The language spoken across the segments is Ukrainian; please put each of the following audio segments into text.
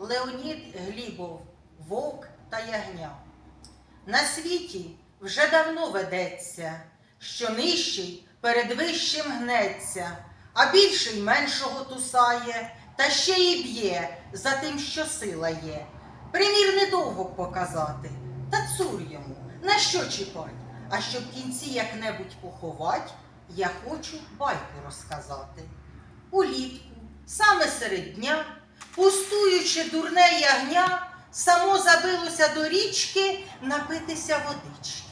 Леонід Глібов, Вовк та Ягня. На світі вже давно ведеться, що нижчий перед вищим гнеться, а більший меншого тусає, та ще й б'є за тим, що сила є. Примір недовго показати, та цур йому, на що чіпать? А щоб кінці як-небудь поховать, я хочу байку розказати. Улітку, саме серед дня, пустуючи дурне ягня, само забилося до річки напитися водички.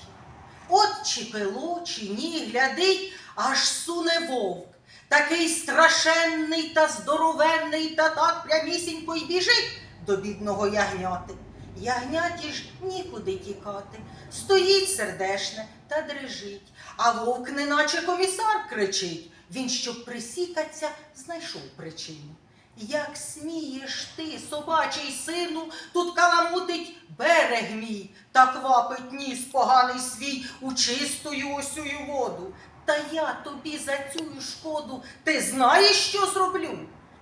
От чи пило, чи ні, глядить, аж суне вовк. Такий страшенний та здоровенний, та так прямісінько й біжить до бідного ягняти. Ягняті ж нікуди тікати, стоїть сердешне та дрижить, а вовк неначе комісар кричить. Він, щоб присікаться, знайшов причину. Як смієш ти, собачий сину, тут каламутить берег мій, та квапить ніс поганий свій у чистую осюю воду. Та я тобі за цю шкоду, ти знаєш, що зроблю?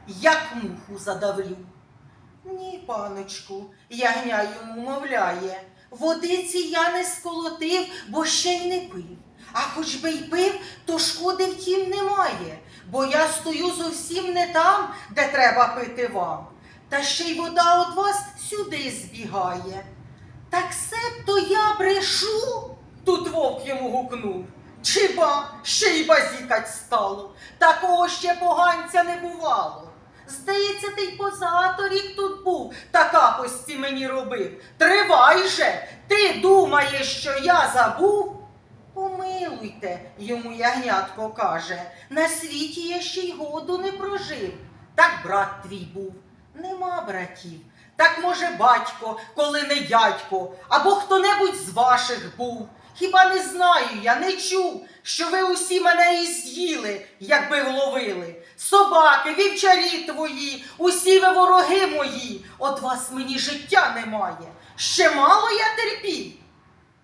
Як муху задавлю. Ні, паночку, ягня йому мовляє, водиці я не сколотив, бо ще й не пив. А хоч би й пив, то шкоди втім немає, бо я стою зовсім не там, де треба пити вам. Та ще й вода от вас сюди збігає. Так себто я брешу, тут вовк йому гукнув. Чи ба, ще й базікать стало, такого ще поганця не бувало. Здається, ти й позаторік тут був, та капості мені робив. Тривай же, ти думаєш, що я забув? Помилуйте, йому ягнятко каже, на світі я ще й году не прожив. Так брат твій був, нема братів. Так може батько, коли не дядько, або хто-небудь з ваших був. Хіба не знаю я, не чув, що ви усі мене і з'їли, якби вловили. Собаки, вівчарі твої, усі ви вороги мої, от вас мені життя немає. Ще мало я терпів.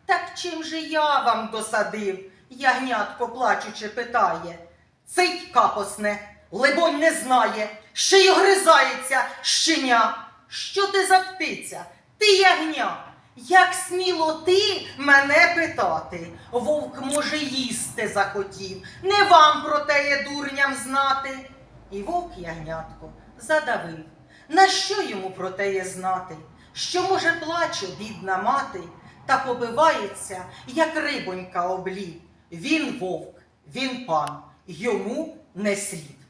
Так чим же я вам досадив? Ягнятко плачучи питає. Цить капосне, либонь не знає, ще й огризається щеня. Що ти за птиця? Ти ягня. Як сміло ти мене питати? Вовк, може, їсти захотів, не вам про теє дурням знати. І вовк ягнятко задавив. На що йому про теє знати? Що, може, плаче бідна мати, та побивається, як рибонька облі. Він вовк, він пан, йому не слід.